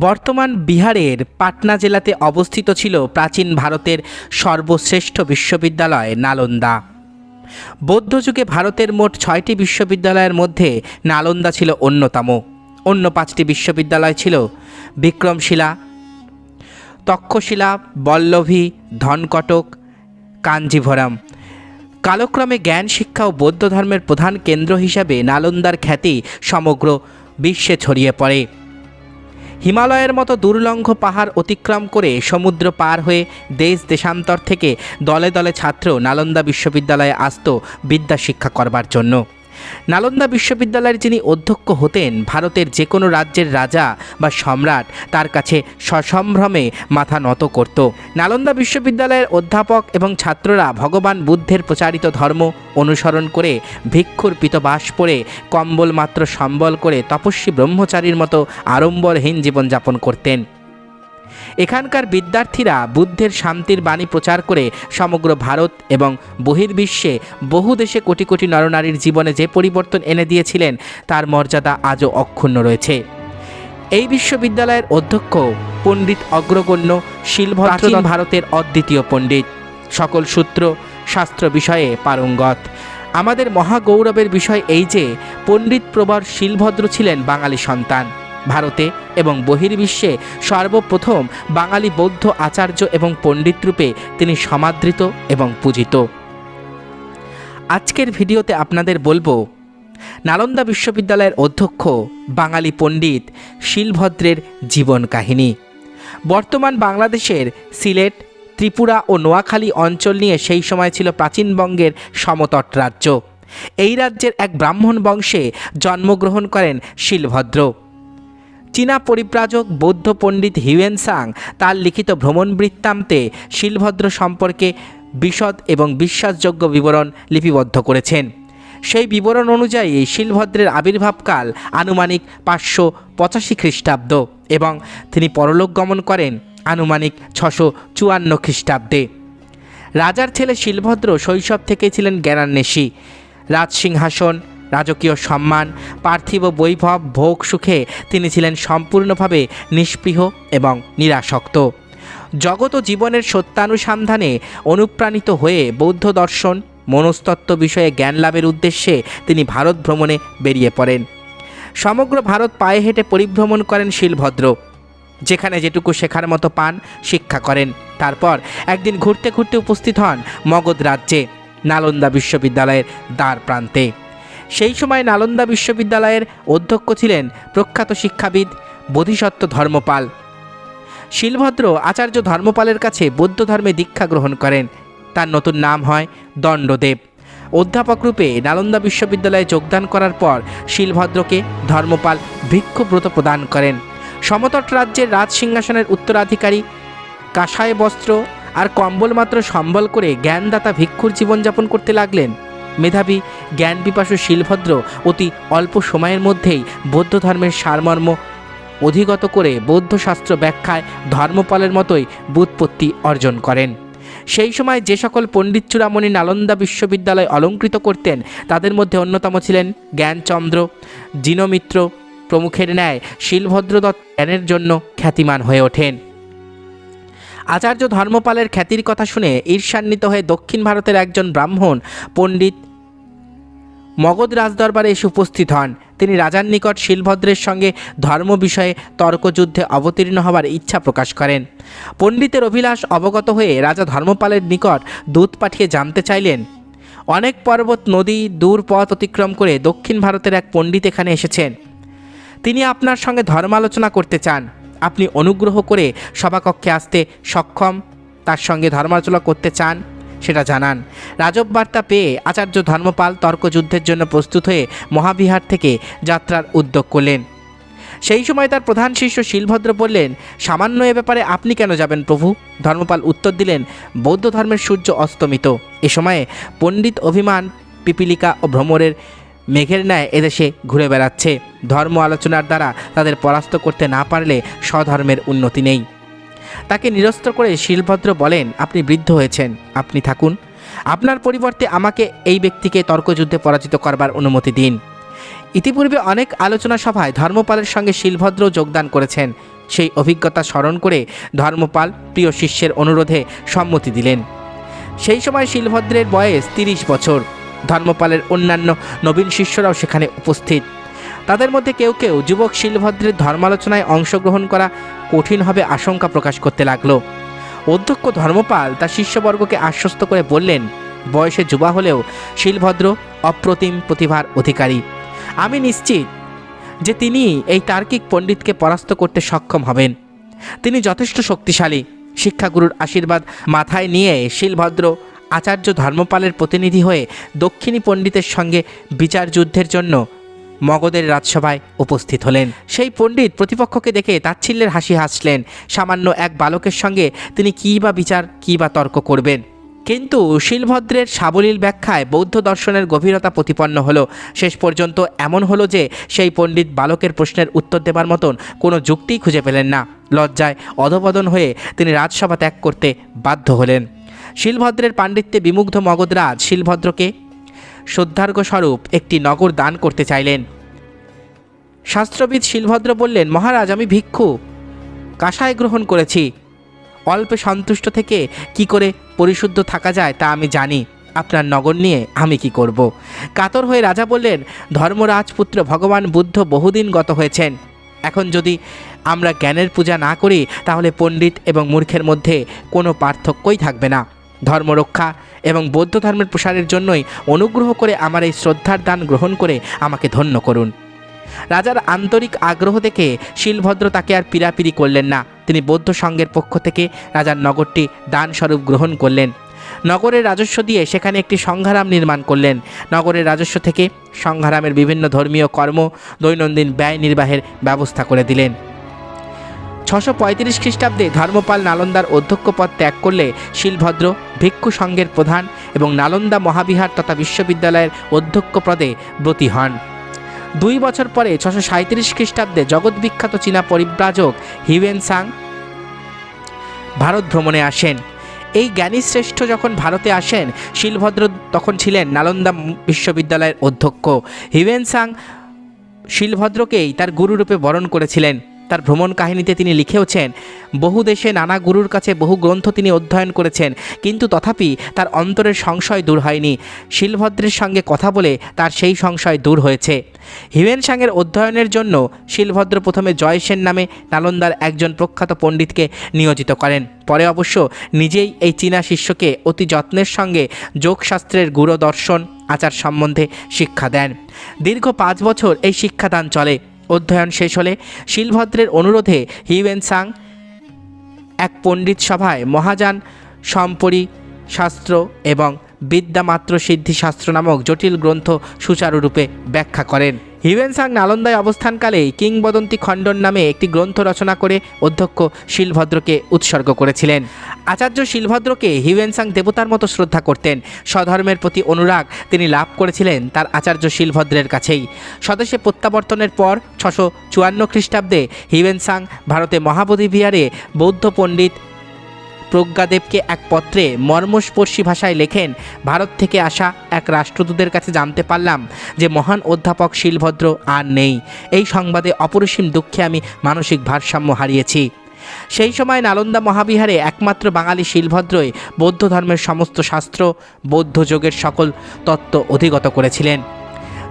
বর্তমান বিহারের পাটনা জেলাতে অবস্থিত ছিল প্রাচীন ভারতের সর্বশ্রেষ্ঠ বিশ্ববিদ্যালয় নালন্দা। বৌদ্ধ যুগে ভারতের মোট ছয়টি বিশ্ববিদ্যালয়ের মধ্যে নালন্দা ছিল অন্যতম। অন্য পাঁচটি বিশ্ববিদ্যালয় ছিল বিক্রমশিলা, তক্ষশিলা, বল্লভী, ধনকটক, কাঞ্জিভরম। কালক্রমে জ্ঞান, শিক্ষা ও বৌদ্ধ ধর্মের প্রধান কেন্দ্র হিসাবে নালন্দার খ্যাতি সমগ্র বিশ্বে ছড়িয়ে পড়ে। হিমালয়ের মতো দুর্লঙ্ঘ পাহাড় অতিক্রম করে সমুদ্র পার হয়ে দেশ দেশান্তর থেকে দলে দলে ছাত্র নালন্দা বিশ্ববিদ্যালয়ে আসত বিদ্যা শিক্ষা করবার জন্য। নালন্দা বিশ্ববিদ্যালয়ের যিনি অধ্যক্ষ হতেন, ভারতের যে কোনো রাজ্যের রাজা বা সম্রাট তার কাছে সসম্ভ্রমে মাথা নত করত। নালন্দা বিশ্ববিদ্যালয়ের অধ্যাপক এবং ছাত্ররা ভগবান বুদ্ধের প্রচারিত ধর্ম অনুসরণ করে ভিক্ষুর পিতবাস পরে কম্বল মাত্র সম্বল করে তপস্বী ব্রহ্মচারীর মতো আড়ম্বরহীন জীবনযাপন করতেন। এখানকার বিদ্যার্থীরা বুদ্ধের শান্তির বাণী প্রচার করে সমগ্র ভারত এবং বহির্বিশ্বে বহু দেশে কোটি কোটি নরনারীর জীবনে যে পরিবর্তন এনে দিয়েছিলেন তার মর্যাদা আজও অক্ষুণ্ণ রয়েছে। এই বিশ্ববিদ্যালয়ের অধ্যক্ষ পণ্ডিত অগ্রগণ্য শিলভদ্র ভারতের অদ্বিতীয় পণ্ডিত। সকল সূত্র শাস্ত্র বিষয়ে পারঙ্গত। আমাদের মহাগৌরবের বিষয় এই যে পণ্ডিত প্রবর শিলভদ্র ছিলেন বাঙালি সন্তান। ভারতে এবং বহির্বিশ্বে সর্বপ্রথম বাঙালি বৌদ্ধ আচার্য এবং পণ্ডিত রূপে তিনি সমাদৃত এবং পূজিত। আজকের ভিডিওতে আপনাদের বলব, নালন্দা বিশ্ববিদ্যালয়ের অধ্যক্ষ বাঙালি পণ্ডিত শিলভদ্রের জীবন কাহিনী। বর্তমান বাংলাদেশের সিলেট, ত্রিপুরা ও নোয়াখালী অঞ্চল নিয়ে সেই সময় ছিল প্রাচীনবঙ্গের সমতট রাজ্য। এই রাজ্যের এক ব্রাহ্মণ বংশে জন্মগ্রহণ করেন শিলভদ্র। চীনা পরিব্রাজক বৌদ্ধ পণ্ডিত হিউয়েন সাং তার লিখিত ভ্রমণ বৃত্তান্তে শিলভদ্র সম্পর্কে বিশদ এবং বিশ্বাসযোগ্য বিবরণ লিপিবদ্ধ করেছেন। সেই বিবরণ অনুযায়ী শিলভদ্রের আবির্ভাবকাল আনুমানিক পাঁচশো পঁচাশি খ্রিস্টাব্দ এবং তিনি পরলোক গমন করেন আনুমানিক ছশো চুয়ান্ন খ্রিস্টাব্দে। রাজার ছেলে শিলভদ্র শৈশব থেকে ছিলেন জ্ঞানান্বেষী। রাজসিংহাসন রাজকীয় সম্মান, পার্থিব বৈভব, ভোগ, সুখে তিনি ছিলেন সম্পূর্ণভাবে নিষ্পৃহ এবং নিরাসক্ত। জগত ও জীবনের সত্যানুসন্ধানে অনুপ্রাণিত হয়ে বৌদ্ধ দর্শন, মনস্তত্ত্ব বিষয়ে জ্ঞান লাভের উদ্দেশ্যে তিনি ভারত ভ্রমণে বেরিয়ে পড়েন। সমগ্র ভারত পায়ে হেঁটে পরিভ্রমণ করেন শিলভদ্র, যেখানে যেটুকু শেখার মতো পান, শিক্ষা করেন। তারপর একদিন ঘুরতে ঘুরতে উপস্থিত হন মগধ রাজ্যে, নালন্দা বিশ্ববিদ্যালয়ের দ্বার প্রান্তে। সেই সময় নালন্দা বিশ্ববিদ্যালয়ের অধ্যক্ষ ছিলেন প্রখ্যাত শিক্ষাবিদ বোধিসত্ত্ব ধর্মপাল। শিলভদ্র আচার্য ধর্মপালের কাছে বৌদ্ধ ধর্মে দীক্ষা গ্রহণ করেন। তার নতুন নাম হয় দণ্ডদেব। অধ্যাপক রূপে নালন্দা বিশ্ববিদ্যালয়ে যোগদান করার পর শিলভদ্রকে ধর্মপাল ভিক্ষুব্রত প্রদান করেন। সমতট রাজ্যের রাজ সিংহাসনের উত্তরাধিকারী কাষায় বস্ত্র আর কম্বল মাত্র সম্বল করে জ্ঞানদাতা ভিক্ষুর জীবনযাপন করতে লাগলেন। মেধাবী জ্ঞান পিপাসু শিলভদ্র অতি অল্প সময়ের মধ্যেই বৌদ্ধ ধর্মের সারমর্ম অধিগত করে বৌদ্ধ শাস্ত্র ব্যাখ্যায় ধর্মপালের মতোই বুৎপত্তি অর্জন করেন। সেই সময় যে সকল পণ্ডিত চূড়ামণি নালন্দা বিশ্ববিদ্যালয় অলঙ্কৃত করতেন, তাদের মধ্যে অন্যতম ছিলেন জ্ঞানচন্দ্র। জিনমিত্র প্রমুখের ন্যায় শিলভদ্র দত্ত জ্ঞানের জন্য খ্যাতিমান হয়ে ওঠেন। আচার্য ধর্মপালের খ্যাতির কথা শুনে ঈর্ষান্বিত হয়ে দক্ষিণ ভারতের একজন ব্রাহ্মণ পণ্ডিত মগধ রাজদরবারে এসে উপস্থিত হন। তিনি রাজার নিকট শিলভদ্রের সঙ্গে ধর্ম বিষয়ে তর্কযুদ্ধে অবতীর্ণ হবার ইচ্ছা প্রকাশ করেন। পণ্ডিতের অভিলাষ অবগত হয়ে রাজা ধর্মপালের নিকট দূত পাঠিয়ে জানতে চাইলেন, অনেক পর্বত, নদী, দূর পথ অতিক্রম করে দক্ষিণ ভারতের এক পণ্ডিত এখানে এসেছেন। তিনি আপনার সঙ্গে ধর্মালোচনা করতে চান। আপনি অনুগ্রহ করে সভাকক্ষে আসতে সক্ষম, তার সঙ্গে ধর্মালোচনা করতে চান, সেটা জানান। রাজব বার্তা পেয়ে আচার্য ধর্মপাল তর্কযুদ্ধের জন্য প্রস্তুত হয়ে মহাবিহার থেকে যাত্রার উদ্যোগ করলেন। সেই সময় তার প্রধান শিষ্য শিলভদ্র বললেন, সামান্য এ ব্যাপারে আপনি কেন যাবেন প্রভু? ধর্মপাল উত্তর দিলেন, বৌদ্ধ ধর্মের সূর্য অস্তমিত। এ সময়ে পণ্ডিত অভিমান, পিপিলিকা ও ভ্রমরের মেঘের ন্যায় এদেশে ঘুরে বেড়াচ্ছে। ধর্ম আলোচনার দ্বারা তাদের পরাস্ত করতে না পারলে স্বধর্মের উন্নতি নেই। তাকে নিরস্ত করে শিলভদ্র বলেন, আপনি বৃদ্ধ হয়েছেন, আপনি থাকুন। আপনার পরিবর্তে আমাকে এই ব্যক্তিকে তর্কযুদ্ধে পরাজিত করবার অনুমতি দিন। ইতিপূর্বে অনেক আলোচনা সভায় ধর্মপালের সঙ্গে শিলভদ্র যোগদান করেছেন। সেই অভিজ্ঞতা স্মরণ করে ধর্মপাল প্রিয় শিষ্যের অনুরোধে সম্মতি দিলেন। সেই সময় শিলভদ্রের বয়স তিরিশ বছর। ধর্মপালের অন্যান্য নবীন শিষ্যরাও সেখানে উপস্থিত। তাদের মধ্যে কেউ কেউ যুবক শিলভদ্রের ধর্মালোচনায় অংশগ্রহণ করা কঠিন হবে আশঙ্কা প্রকাশ করতে লাগল। অধ্যক্ষ ধর্মপাল তার শিষ্যবর্গকে আশ্বস্ত করে বললেন, বয়সে যুবা হলেও শিলভদ্র অপ্রতিম প্রতিভার অধিকারী। আমি নিশ্চিত যে তিনি এই তার্কিক পণ্ডিতকে পরাস্ত করতে সক্ষম হবেন। তিনি যথেষ্ট শক্তিশালী। শিক্ষাগুরুর আশীর্বাদ মাথায় নিয়ে শিলভদ্র আচার্য ধর্মপালের প্রতিনিধি হয়ে দক্ষিণী পণ্ডিতের সঙ্গে বিচার যুদ্ধের জন্য মগধের রাজসভায় উপস্থিত হলেন। সেই পণ্ডিত প্রতিপক্ষকে দেখে তাচ্ছিল্যের হাসি হাসলেন। সামান্য এক বালকের সঙ্গে তিনি কী বা বিচার, কী বা তর্ক করবেন। কিন্তু শিলভদ্রের সাবলীল ব্যাখ্যায় বৌদ্ধ দর্শনের গভীরতা প্রতিপন্ন হলো। শেষ পর্যন্ত এমন হলো যে, সেই পণ্ডিত বালকের প্রশ্নের উত্তর দেবার মতন কোনো যুক্তিই খুঁজে পেলেন না। লজ্জায় অধপতন হয়ে তিনি রাজসভা ত্যাগ করতে বাধ্য হলেন। শিলভদ্রের পাণ্ডিত্যে বিমুগ্ধ মগধরাজ শিলভদ্রকে স্বরূপ একটি নগর দান করতে চাইলেন। শাস্ত্রবিদ শিলভদ্র বললেন, মহারাজ, আমি ভিক্ষু। কাষায় গ্রহণ করেছি। অল্পে সন্তুষ্ট থেকে কি করে পরিশুদ্ধ থাকা যায় তা আমি জানি। আপনার নগর নিয়ে আমি কি করব। কাতর হয়ে রাজা বললেন, ধর্মরাজপুত্র ভগবান বুদ্ধ বহুদিন গত হয়েছেন। এখন যদি আমরা জ্ঞানের পূজা না করি, তাহলে পণ্ডিত এবং মূর্খের মধ্যে কোনো পার্থক্যই থাকবে না। ধর্মরক্ষা এবং বৌদ্ধ ধর্মের প্রসারের জন্যই অনুগ্রহ করে আমার এই শ্রদ্ধার দান গ্রহণ করে আমাকে ধন্য করুন। রাজার আন্তরিক আগ্রহ দেখে শিলভদ্র তাকে আর পীড়াপিড়ি করলেন না। তিনি বৌদ্ধ সংঘের পক্ষ থেকে রাজার নগরটি দানস্বরূপ গ্রহণ করলেন। নগরের রাজস্ব দিয়ে সেখানে একটি সংঘারাম নির্মাণ করলেন। নগরের রাজস্ব থেকে সংঘারামের বিভিন্ন ধর্মীয় কর্ম দৈনন্দিন ব্যয় নির্বাহের ব্যবস্থা করে দিলেন। ছশো পঁয়ত্রিশ খ্রিস্টাব্দে ধর্মপাল নালন্দার অধ্যক্ষ পদ ত্যাগ করলে শিলভদ্র ভিক্ষু সংঘের প্রধান এবং নালন্দা মহাবিহার তথা বিশ্ববিদ্যালয়ের অধ্যক্ষ পদে ব্রতী হন। দুই বছর পরে ছশো সাঁত্রিশ খ্রিস্টাব্দে জগৎবিখ্যাত চীনা পরিব্রাজক হিউয়েন সাং ভারত ভ্রমণে আসেন। এই জ্ঞানী শ্রেষ্ঠ যখন ভারতে আসেন, শিলভদ্র তখন ছিলেন নালন্দা বিশ্ববিদ্যালয়ের অধ্যক্ষ। হিউয়েন সাং শিলভদ্রকেই তার গুরুরূপে বরণ করেছিলেন। তার ভ্রমণ কাহিনীতে তিনি লিখেওছেন, বহু দেশে নানা গুরুর কাছে বহু গ্রন্থ তিনি অধ্যয়ন করেছেন, কিন্তু তথাপি তার অন্তরের সংশয় দূর হয়নি। শিলভদ্রের সঙ্গে কথা বলে তার সেই সংশয় দূর হয়েছে। হিউয়েন সাংয়ের অধ্যয়নের জন্য শিলভদ্র প্রথমে জয়সেন নামে নালন্দার একজন প্রখ্যাত পণ্ডিতকে নিয়োজিত করেন। পরে অবশ্য নিজেই এই চীনা শিষ্যকে অতি যত্নের সঙ্গে যোগশাস্ত্রের গুরু দর্শন আচার সম্বন্ধে শিক্ষা দেন। দীর্ঘ পাঁচ বছর এই শিক্ষাদান চলে। অধ্যয়ন শেষ হলে শিলভদ্রের অনুরোধে হিউয়েন সাং এক পণ্ডিত সভায় মহাযান সম্পরি শাস্ত্র এবং বিদ্যামাত্র সিদ্ধিশাস্ত্র নামক জটিল গ্রন্থ সুচারুরূপে ব্যাখ্যা করেন। হিউয়েন সাং নালন্দায় অবস্থানকালে কিংবদন্তি খণ্ডন নামে একটি গ্রন্থ রচনা করে অধ্যক্ষ শিলভদ্রকে উৎসর্গ করেছিলেন। আচার্য শিলভদ্রকে হিউয়েন সাং দেবতার মতো শ্রদ্ধা করতেন। স্বধর্মের প্রতি অনুরাগ তিনি লাভ করেছিলেন তার আচার্য শিলভদ্রের কাছেই। স্বদেশে প্রত্যাবর্তনের পর ছশো চুয়ান্ন খ্রিস্টাব্দে হিউয়েন সাং ভারতে মহাবোধি বিহারে বৌদ্ধ পণ্ডিত প্রজ্ঞাদেবকে এক পত্রে মর্মস্পর্শী ভাষায় লেখেন, ভারত থেকে আসা এক রাষ্ট্রদূতের কাছে জানতে পারলাম যে মহান অধ্যাপক শিলভদ্র আর নেই। এই সংবাদে অপরিসীম দুঃখে আমি মানসিক ভারসাম্য হারিয়েছি। সেই সময় নালন্দা মহাবিহারে একমাত্র বাঙালি শিলভদ্রই বৌদ্ধ ধর্মের সমস্ত শাস্ত্র, বৌদ্ধ যোগের সকল তত্ত্ব অধিগত করেছিলেন।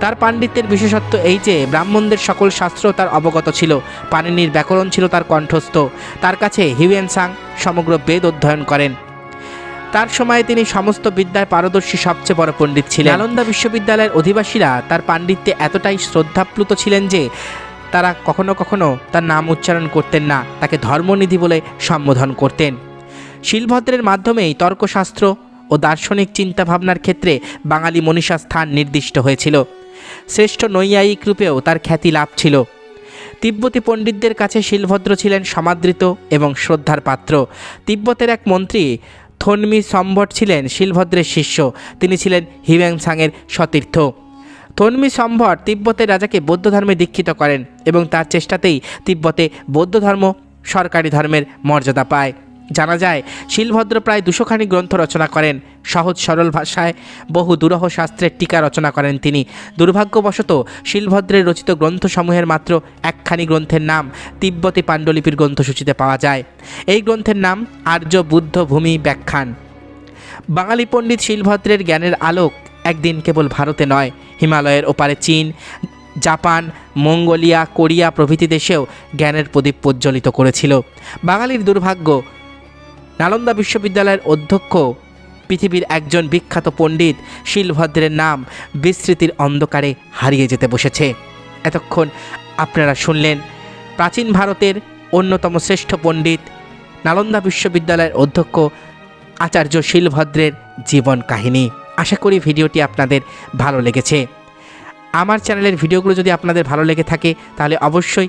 তার পাণ্ডিত্যের বিশেষত্ব এই যে, ব্রাহ্মণদের সকল শাস্ত্র তার অবগত ছিল, পাণিনির ব্যাকরণ ছিল তার কণ্ঠস্থ। তার কাছে হিউয়েন সাং সমগ্র বেদ অধ্যয়ন করেন। তার সময়ে তিনি সমস্ত বিদ্যায় পারদর্শী সবচেয়ে বড় পণ্ডিত ছিলেন। নালন্দা বিশ্ববিদ্যালয়ের অধিবাসীরা তার পাণ্ডিত্যে এতটাই শ্রদ্ধাপ্লুত ছিলেন যে, তারা কখনো কখনো তার নাম উচ্চারণ করতেন না, তাকে ধর্মনিধি বলে সম্বোধন করতেন। শিলভদ্রের মাধ্যমেই তর্কশাস্ত্র ও দার্শনিক চিন্তাভাবনার ক্ষেত্রে বাঙালি মনীষা স্থান নির্দিষ্ট হয়েছিল। শ্রেষ্ঠ নৈয়ায়িক রূপেও তার খ্যাতি লাভ ছিল। তিব্বতী পণ্ডিতদের কাছে শিলভদ্র ছিলেন সমাদৃত এবং শ্রদ্ধার পাত্র। তিব্বতের এক মন্ত্রী থনমি সম্ভট ছিলেন শিলভদ্রের শিষ্য। তিনি ছিলেন হিউয়াং সাংয়ের সতীর্থ। থনমি সম্ভট তিব্বতের রাজাকে বৌদ্ধ ধর্মে দীক্ষিত করেন এবং তার চেষ্টাতেই তিব্বতে বৌদ্ধ ধর্ম সরকারি ধর্মের মর্যাদা পায়। জানা যায়, শিলভদ্র প্রায় দুশোখানি গ্রন্থ রচনা করেন। সহজ সরল ভাষায় বহু দুরহ শাস্ত্রের টিকা রচনা করেন তিনি। দুর্ভাগ্যবশত, শিলভদ্রের রচিত গ্রন্থসমূহের মাত্র একখানি গ্রন্থের নাম তিব্বতী পাণ্ডুলিপির গ্রন্থসূচিতে পাওয়া যায়। এই গ্রন্থের নাম আর্য বুদ্ধ ভূমি ব্যাখ্যান। বাঙালি পণ্ডিত শিলভদ্রের জ্ঞানের আলোক একদিন কেবল ভারতে নয়, হিমালয়ের ওপারে চীন, জাপান, মঙ্গোলিয়া, কোরিয়া প্রভৃতি দেশেও জ্ঞানের প্রদীপ প্রজ্বলিত করেছিল। বাঙালির দুর্ভাগ্য নালন্দা বিশ্ববিদ্যালয়ের অধ্যক্ষ, পৃথিবীর একজন বিখ্যাত পণ্ডিত শিলভদ্রের নাম বিস্মৃতির অন্ধকারে হারিয়ে যেতে বসেছে। এতক্ষণ আপনারা শুনলেন প্রাচীন ভারতের অন্যতম শ্রেষ্ঠ পণ্ডিত, নালন্দা বিশ্ববিদ্যালয়ের অধ্যক্ষ আচার্য শিলভদ্রের জীবন কাহিনী। আশা করি ভিডিওটি আপনাদের ভালো লেগেছে। আমার চ্যানেলের ভিডিওগুলো যদি আপনাদের ভালো লেগে থাকে, তাহলে অবশ্যই